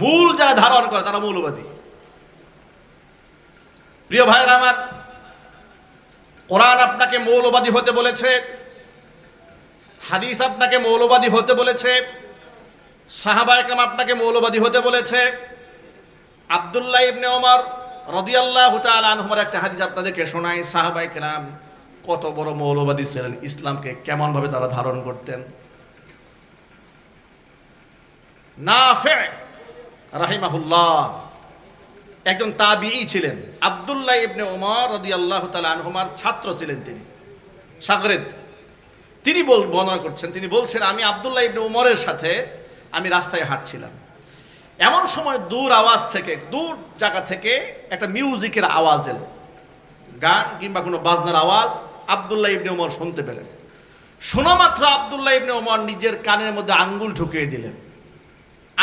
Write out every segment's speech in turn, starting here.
মূল যারা ধারণ করে, তারা মৌলবাদী। প্রিয় ভাইরা আমার, কোরআন আপনাকে মৌলবাদী হতে বলেছে, হাদিস আপনাকে মৌলবাদী হতে বলেছে সাহাবায়কাম আপনাকে মৌলবাদী হতে বলেছে। আবদুল্লাহ ইবনে ওমর রদিয়াল্লাহু আনহুমার একটা হাদিস আপনাদেরকে শোনাই। সাহাবায়ে কেরাম কত বড় মৌলবাদী ছিলেন, ইসলামকে কেমন ভাবে তারা ধারণ করতেন। না নাফে রাহিমাহুল্লাহ। একজন তাবিই ছিলেন। আবদুল্লাহ ইবনে ওমর রদিয়াল্লাহু তাআলা আনহুমার ছাত্র ছিলেন তিনি। সাগরেদ। তিনি বল, বর্ণনা করছেন, তিনি বলছেন, আমি আবদুল্লাহ ইবনে উমরের সাথে আমি রাস্তায় হাঁটছিলাম। এমন সময় দূর আওয়াজ থেকে, দূর জায়গা থেকে একটা মিউজিকের আওয়াজ এলো। গান কিংবা কোনো বাজনার আওয়াজ আবদুল্লাহ ইবনে উমর শুনতে পেলেন। শোনা মাত্র আবদুল্লাহ ইবনে উমর নিজের কানের মধ্যে আঙ্গুল ঢুকিয়ে দিলেন।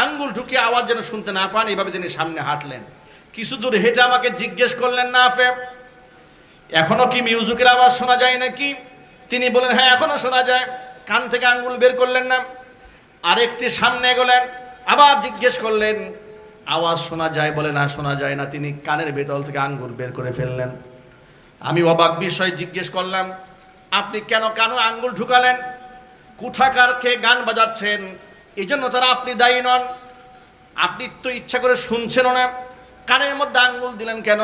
আঙ্গুল ঢুকিয়ে আওয়াজ যেন শুনতে না পান, এইভাবে তিনি সামনে হাঁটলেন। কিছু দূর হেঁটে আমাকে জিজ্ঞেস করলেন, না আফে এখনও কি মিউজিকের আওয়াজ শোনা যায় নাকি? তিনি বলেন হ্যাঁ এখনও শোনা যায়। কান থেকে আঙ্গুল বের করলেন না, আরেকটি সামনে গেলেন আবার জিজ্ঞেস করলেন, আওয়াজ শোনা যায় বলে না শোনা যায় না? তিনি কানের ভেতর থেকে আঙ্গুল বের করে ফেললেন। আমি অবাক বিষয় জিজ্ঞেস করলাম, আপনি কেন কেন আঙ্গুল ঢুকালেন? কুঠাকার খেয়ে গান বাজাচ্ছেন? এই জন্য তারা আপনি দায়ী নন। আপনি তো ইচ্ছা করে শুনছেনও না। কানের মধ্যে আঙ্গুল দিলেন কেন?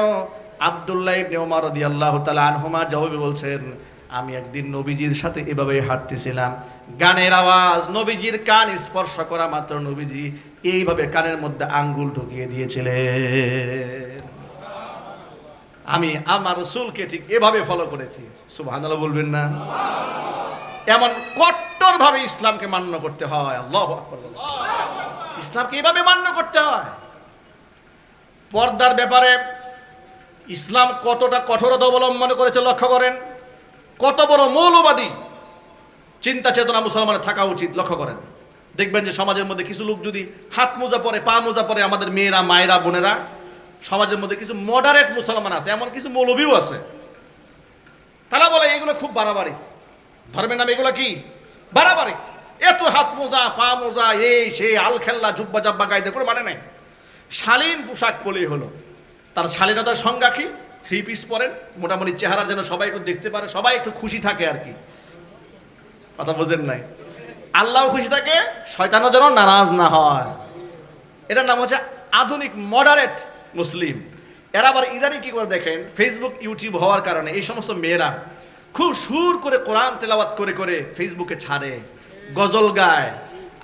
আবদুল্লাহ ইবনে ওমর রাদিয়াল্লাহু তাআলা আনহুমা জবাবে বলছেন, আমি একদিন নবীজির সাথে এভাবে হাঁটতেছিলাম। গানের আওয়াজ, নবীজির কান স্পর্শ করা মাত্র নবীজি এইভাবে কানের মধ্যে আঙ্গুল ঢুকিয়ে দিয়েছিলেন। আমি আমার রসুলকে ঠিক এভাবে ফলো করেছি। সুবহানাল্লাহ বলবেন না। এমন কট্টরভাবে ইসলামকে মান্য করতে হয়। আল্লাহ ইসলামকে এভাবে মান্য করতে হয়। পর্দার ব্যাপারে ইসলাম কতটা কঠোরতা অবলম্বন করেছে লক্ষ্য করেন। কত বড় মৌলবাদী চিন্তা চেতনা মুসলমানের থাকা উচিত, লক্ষ্য করেন। দেখবেন যে সমাজের মধ্যে কিছু লোক যদি হাত মোজা পরে, পা মোজা পরে আমাদের মেয়েরা, মায়েরা, বোনেরা, সমাজের মধ্যে কিছু মডারেট মুসলমান আছে, এমন কিছু মৌলবীও আছে। তারা বলে, এগুলো খুব বাড়াবাড়ি। ধর্মের নাম এগুলো কি? বাড়াবাড়ি। এত হাত মোজা, পা মোজা, এই সেই আল খেল্লা জুব্বা জাব্বা গাইতে করে মানে নাই। শালীন পোশাক পরেই হলো। তার শালীনতার সংজ্ঞা কি? থ্রি পিস পরেন, মোটামুটি চেহারা যেন সবাই একটু দেখতে পারে, সবাই একটু খুশি থাকে আর কি। কথা বোঝেন নাই? আল্লাহ খুশি থাকে, শয়তানও যেন নারাজ না হয়। এটার নাম হচ্ছে আধুনিক মডারেট মুসলিম। এরা আবার ইদানি কি করে দেখেন? ফেসবুক ইউটিউব হওয়ার কারণে এই সমস্ত মেয়েরা খুব সুর করে কোরআন তেলাওয়াত করে করে ফেসবুকে ছাড়ে, গজল গায়।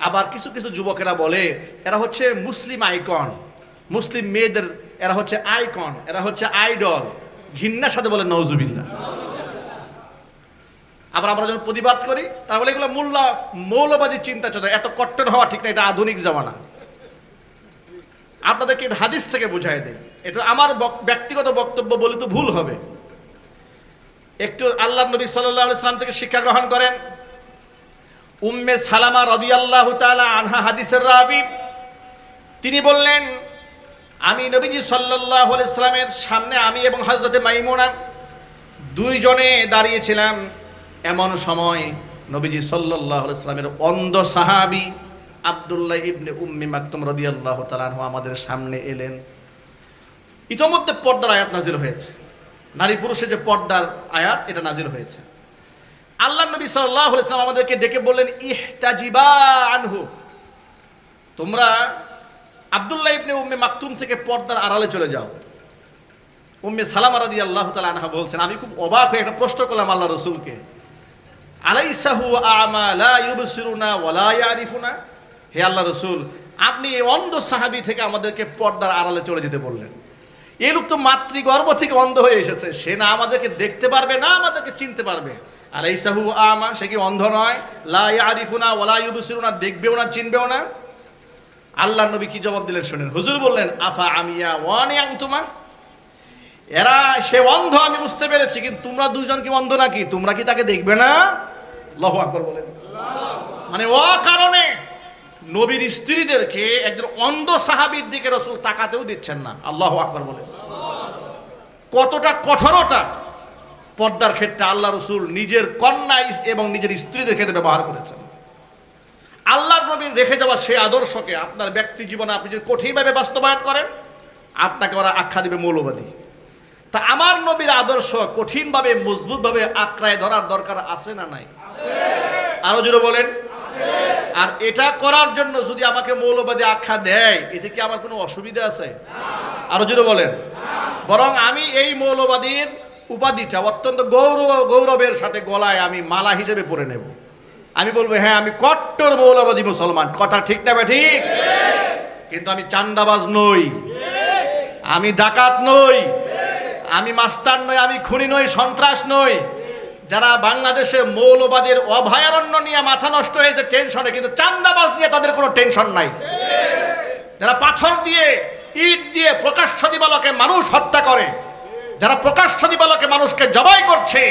আবার কিছু কিছু যুবকেরা বলে, এরা হচ্ছে মুসলিম আইকন, মুসলিম মেয়েদের, এরা হচ্ছে আইকন, এরা হচ্ছে আইডল। ঘৃণার সাথে বলে নওজুবিল্লা আবার আমরা যখন প্রতিবাদ করি, তারা বলে, এগুলো মূল্য, মৌলবাদী চিন্তা চলে, এত কট্টর হওয়া ঠিক না, এটা আধুনিক জামানা। আপনাদেরকে হাদিস থেকে বুঝাই দেয় এটা আমার ব্যক্তিগত বক্তব্য বলে তো ভুল হবে। একটু আল্লাহ নবী সাল্লাহ ইসলাম থেকে শিক্ষা গ্রহণ করেন। উম্মে সালামা রদিয়াল্লাহ তাআলা আনহা হাদিসের রাবি। তিনি বললেন, আমি নবীজি সাল্লাহ ইসলামের সামনে আমি এবং হজরতে মাইমুনা দুইজনে দাঁড়িয়েছিলাম এমন সময় নবীজি সাল্লাহ ইসলামের অন্ধ সাহাবি আবদুল্লাহ ইবনে উম্মি মাকতুম রদিয়াল্লাহ তালাহ আমাদের সামনে এলেন। ইতোমধ্যে পর্দার আয়াত নাজিল হয়েছে। নারী পুরুষের যে পর্দার আয়াত, এটা নাজির হয়েছে। আল্লাহ নবী সাল্লাহ ইসলাম আমাদেরকে ডেকে বললেন, ইহতাজিবা আনহু। তোমরা আবদুল্লাহ ইবনে উম্মে মাকতুম থেকে পর্দার আড়ালে চলে যাও। উম্মে সালাম রাদি আল্লাহ তালা আনহা বলছেন, আমি খুব অবাক হয়ে একটা প্রশ্ন করলাম আল্লাহ রসুলকে। আলাইসাহু আমা লা ইউবসিরুনা ওয়ালা ইয়ারিফুনা? হে আল্লাহ রসুল, আপনি অন্ধ সাহাবি থেকে আমাদেরকে পর্দার আড়ালে চলে যেতে বললেন। এই লোক তো মাতৃগর্ভ থেকে অন্ধ হয়ে এসেছে। সে না আমাদেরকে দেখতে পারবে, না আমাদেরকে চিনতে পারবে। আর এই সাহু আমা, সে কি অন্ধ নয়? লা ইয়ারিফুনা ওয়ালা ইউবসিরুনা, দেখবেও না, চিনবেও না। আল্লাহ নবী কি জবাব দিলেন শোনেন। হুজুর বললেন, আফা আমিয়া ওয়ান ইয়াং তোমা এরা, সে অন্ধ, আমি বুঝতে পেরেছি, কিন্তু তোমরা দুইজন কি অন্ধ নাকি? তোমরা কি তাকে দেখবে না? লহ আকবর বলেন। মানে ও কারণে নবীর স্ত্রীদেরকে একজন অন্ধ সাহাবীর দিকে রসুল তাকাতেও দিচ্ছেন না। আল্লাহ আকবর বলেন। কতটা কঠোরতা পর্দার ক্ষেত্রে আল্লাহ রসুল নিজের কন্যা এবং নিজের স্ত্রীদের ক্ষেত্রে ব্যবহার করেছেন। আল্লাহর নবীর রেখে যাওয়া সেই আদর্শকে আপনার ব্যক্তি জীবনে আপনি যদি কঠিনভাবে বাস্তবায়ন করেন, আপনাকে ওরা আখ্যা দিবে মৌলবাদী। তা আমার নবীর আদর্শ কঠিনভাবে, মজবুতভাবে আঁকড়ায় ধরার দরকার আছে না নাই? আরও জোরে বলেন। আর এটা করার জন্য যদি আমাকে মৌলবাদী আখ্যা দেয়, এতে কি আমার কোনো অসুবিধা আছে? আরও জোরে বলেন। বরং আমি এই মৌলবাদীর উপাধিটা অত্যন্ত গৌরব, গৌরবের সাথে গলায় আমি মালা হিসেবে পরে নেব। আমি বলব হ্যাঁ আমি কট্টর মৌলবাদী মুসলমান। কথা ঠিক না ঠিক? কিন্তু আমি চান্দাবাজ নই। আমি ডাকাত নই। আমি মাস্টার নই, আমি খুনি নই, সন্ত্রাস নই। যারা বাংলাদেশে মৌলবাদের অভয়ারণ্য নিয়ে মাথা নষ্ট হয়েছে টেনশনে, কিন্তু চান্দাবাজ নিয়ে তাদের কোনো টেনশন নাই। যারা পাথর দিয়ে, ইট দিয়ে প্রকাশ্য দিবালকে মানুষ হত্যা করে, যারা প্রকাশ্য দিবালকে মানুষকে জবাই করছে,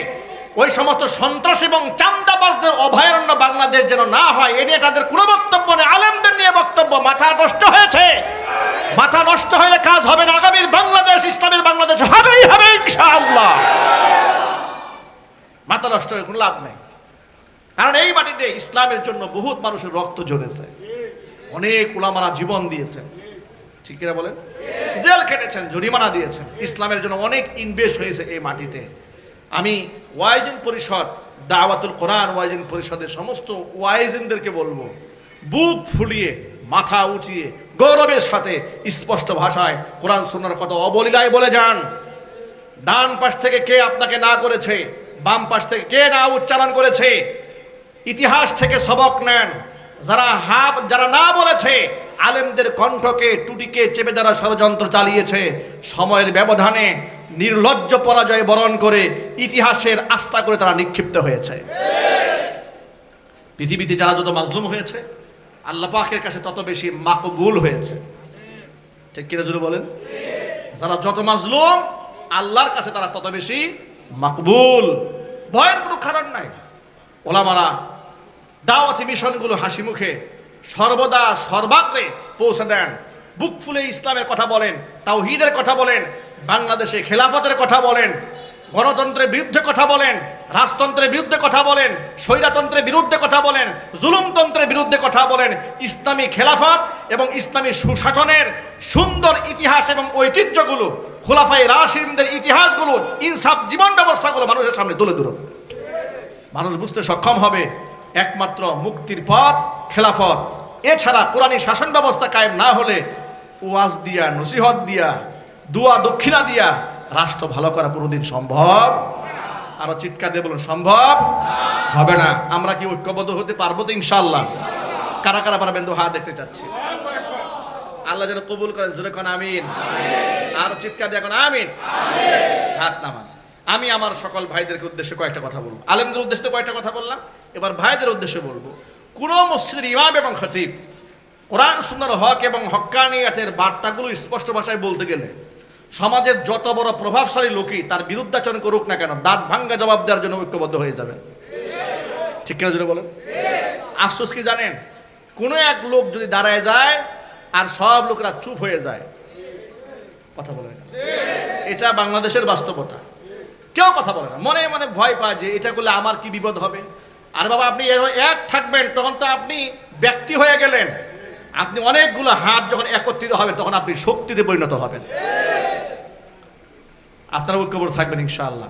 ওই সমস্ত সন্ত্রাস এবং চান্দাবাজদের অভয়ারণ্য বাংলাদেশ যেন না হয়, এ নিয়ে তাদের কোনো বক্তব্য নেই। আলেমদের নিয়ে বক্তব্য, মাথা নষ্ট হয়েছে। মাথা নষ্ট হলে কাজ হবে না। আগামীর বাংলাদেশ, ইসলামের বাংলাদেশ হবেই, হবে ইনশাআল্লাহ। মাথা নষ্ট হয়ে কোনো লাভ নেই। কারণ এই মাটিতে ইসলামের জন্য বহুত মানুষের রক্ত ঝরেছে অনেক উলামারা জীবন দিয়েছেন। ঠিক কিনা বলেন? জেল খেটেছেন, জরিমানা দিয়েছেন। ইসলামের জন্য অনেক ইনভেস্ট হয়েছে এই মাটিতে। আমি ওয়াইজিন পরিষদ, দাওয়াতুল কোরআন ওয়াইজিন পরিষদের সমস্ত ওয়াইজিনদেরকে বলব, বুক ফুলিয়ে, মাথা উঠিয়ে, গৌরবের সাথে স্পষ্ট ভাষায় কোরআন, সুন্নার কথা অবলীলায় বলে যান। ডান পাশ থেকে কে আপনাকে না করেছে? বাম পাশ থেকে কে না উচ্চারণ করেছে? ইতিহাস থেকে সবক নেন। যারা হাব, যারা না বলেছে, আলেমদের কণ্ঠকে টুটিকে চেপে যারা ষড়যন্ত্র চালিয়েছে। সময়ের ব্যবধানে নির্লজ্জ পরাজয় বরণ করে ইতিহাসের আস্থা করে তারা নিক্ষিপ্ত হয়েছে। পৃথিবীতে যারা যত মাজলুম হয়েছে, আল্লাহ পাকের কাছে তত বেশি মাকবুল হয়েছে। ঠিক কিনা জুড়ে বলেন? যারা যত মাজলুম, আল্লাহর কাছে তারা তত বেশি মাকবুল। ভয়ের কোনো কারণ নাই। ওলামারা দাওয়াতি মিশনগুলো হাসি মুখে সর্বদা সর্বাগ্রে পৌঁছে দেন। বুক ফুলে ইসলামের কথা বলেন, তাওহিদের কথা বলেন, বাংলাদেশে খেলাফতের কথা বলেন গণতন্ত্রের বিরুদ্ধে কথা বলেন, রাজতন্ত্রের বিরুদ্ধে কথা বলেন, স্বৈরাতন্ত্রের বিরুদ্ধে কথা বলেন, জুলুমতন্ত্রের বিরুদ্ধে কথা বলেন, ইসলামী খেলাফত এবং ইসলামী সুশাসনের সুন্দর ইতিহাস এবং ঐতিহ্যগুলো খোলাফাই রাশিমদের ইতিহাসগুলো, ইনসাফ জীবন ব্যবস্থাগুলো মানুষের সামনে তুলে ধরুন। মানুষ বুঝতে সক্ষম হবে, একমাত্র মুক্তির পথ খেলাফত। এছাড়া কোরআনী শাসন ব্যবস্থা কায়েম না হলে ওয়াজ দিয়া, নসিহত দিয়া, দুয়া দক্ষিণা দিয়া রাষ্ট্র ভালো করা কোনোদিন সম্ভব? আরও চিৎকার দিয়ে বলুন, সম্ভব? হবে না। আমরা কি ঐক্যবদ্ধ হতে পারব তো ইনশাল্লাহ কারা কারা পারবেন তো হাত দেখতে চাচ্ছি। আল্লাহ যেন কবুল করেন, জোরে কোন আমিন? আর চিৎকার দিয়ে এখন আমিন? হাত নামান। আমি আমার সকল ভাইদেরকে উদ্দেশ্যে কয়েকটা কথা বলব। আলেমদের উদ্দেশ্যে কয়েকটা কথা বললাম। এবার ভাইদের উদ্দেশ্যে বলব, কোন মসজিদের ইমাম এবং খতিব, কোরআন সুন্দর হক এবং হক্কানিয়াতের বার্তাগুলো স্পষ্ট ভাষায় বলতে গেলে সমাজের যত বড় প্রভাবশালী লোকই তার বিরুদ্ধাচরণ করুক না কেন, দাঁত ভাঙ্গা জবাব দেওয়ার জন্য ঐক্যবদ্ধ হয়ে যাবেন। ঠিক কিনা জোরে বলেন? আফসোস কি জানেন? কোনো এক লোক যদি দাঁড়ায় যায় আর সব লোকরা চুপ হয়ে যায়, কথা বলে। এটা বাংলাদেশের বাস্তবতা। কেউ কথা বলে না। মনে মনে ভয় পায় যে এটা করলে আমার কি বিপদ হবে? আর বাবা, আপনি এক থাকবেন, তখন তো আপনি ব্যক্তি হয়ে গেলেন। আপনি অনেকগুলো হাত যখন একত্রিত হবেন, তখন আপনি শক্তিতে পরিণত হবেন। আপনারা ঐক্যবদ্ধ থাকবেন ইনশাআল্লাহ।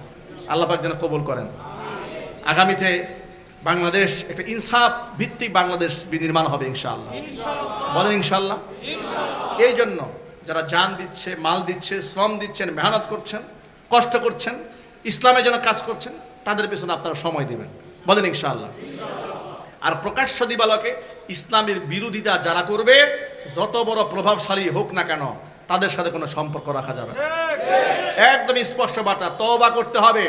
আল্লাহ পাক যেন কবুল করেন। আগামীতে বাংলাদেশ একটা ইনসাফ ভিত্তিক বাংলাদেশ বিনির্মাণ হবে ইনশাআল্লাহ। বলেন ইনশাআল্লাহ। এই জন্য যারা জান দিচ্ছে, মাল দিচ্ছে, শ্রম দিচ্ছেন, মেহনত করছেন, কষ্ট করছেন, ইসলামের জন্য কাজ করছেন, তাদের পেছনে আপনারা সময় দিবেন। বলেন ইনশাআল্লাহ। আর প্রকাশ্য দিবালকে ইসলামের বিরোধিতা যারা করবে, যত বড় প্রভাবশালী হোক না কেন, তাদের সাথে কোনো সম্পর্ক রাখা যাবে না। একদম স্পষ্ট বার্তা, তওবা করতে হবে,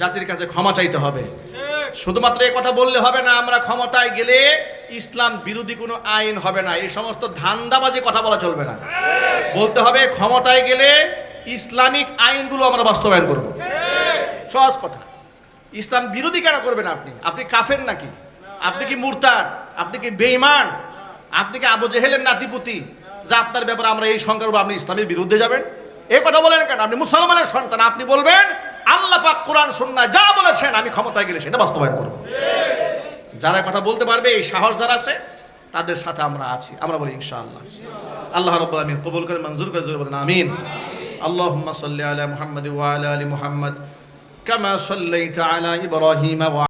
জাতির কাছে ক্ষমা চাইতে হবে। শুধুমাত্র এই কথা বললে হবে না, আমরা ক্ষমতায় গেলে ইসলাম বিরোধী কোনো আইন হবে না, এই সমস্ত ধান্দাবাজি কথা বলা চলবে না। বলতে হবে ক্ষমতায় গেলে ইসলামিক আইনগুলো আমরা বাস্তবায়ন করব। সহজ কথা। ইসলাম বিরোধী কেন করবেন আপনি? আপনি কাফের নাকি? আপনি কি মুরতাদ? আপনি কি বেঈমান? আপনি কি আবু জেহেলের নাতিপুতি? যা আপনার ব্যাপারে আমরা এই সংখ্যার উপর আপনি ইসলামের বিরুদ্ধে যাবেন? এই কথা বলেন কেন? আপনি মুসলমানের সন্তান, আপনি বলবেন, আল্লাহ পাক কোরআন সুন্না যা বলেছেন, আমি ক্ষমতায় গেলে সেটা বাস্তবায়ন করব। যারা কথা বলতে পারবে, এই সাহস যারা আছে, তাদের সাথে আমরা আছি। আমরা বলি ইনশাআল্লাহ। আল্লাহ রব্বুল আমিন কবুল করে, মঞ্জুর করে, জোর বলেন, আমিন। আল্লাহুম্মা সাল্লি আলা মুহাম্মাদি ওয়া আলা আলি মুহাম্মাদ, কামা সাল্লাইতা আলা ইব্রাহিম ওয়া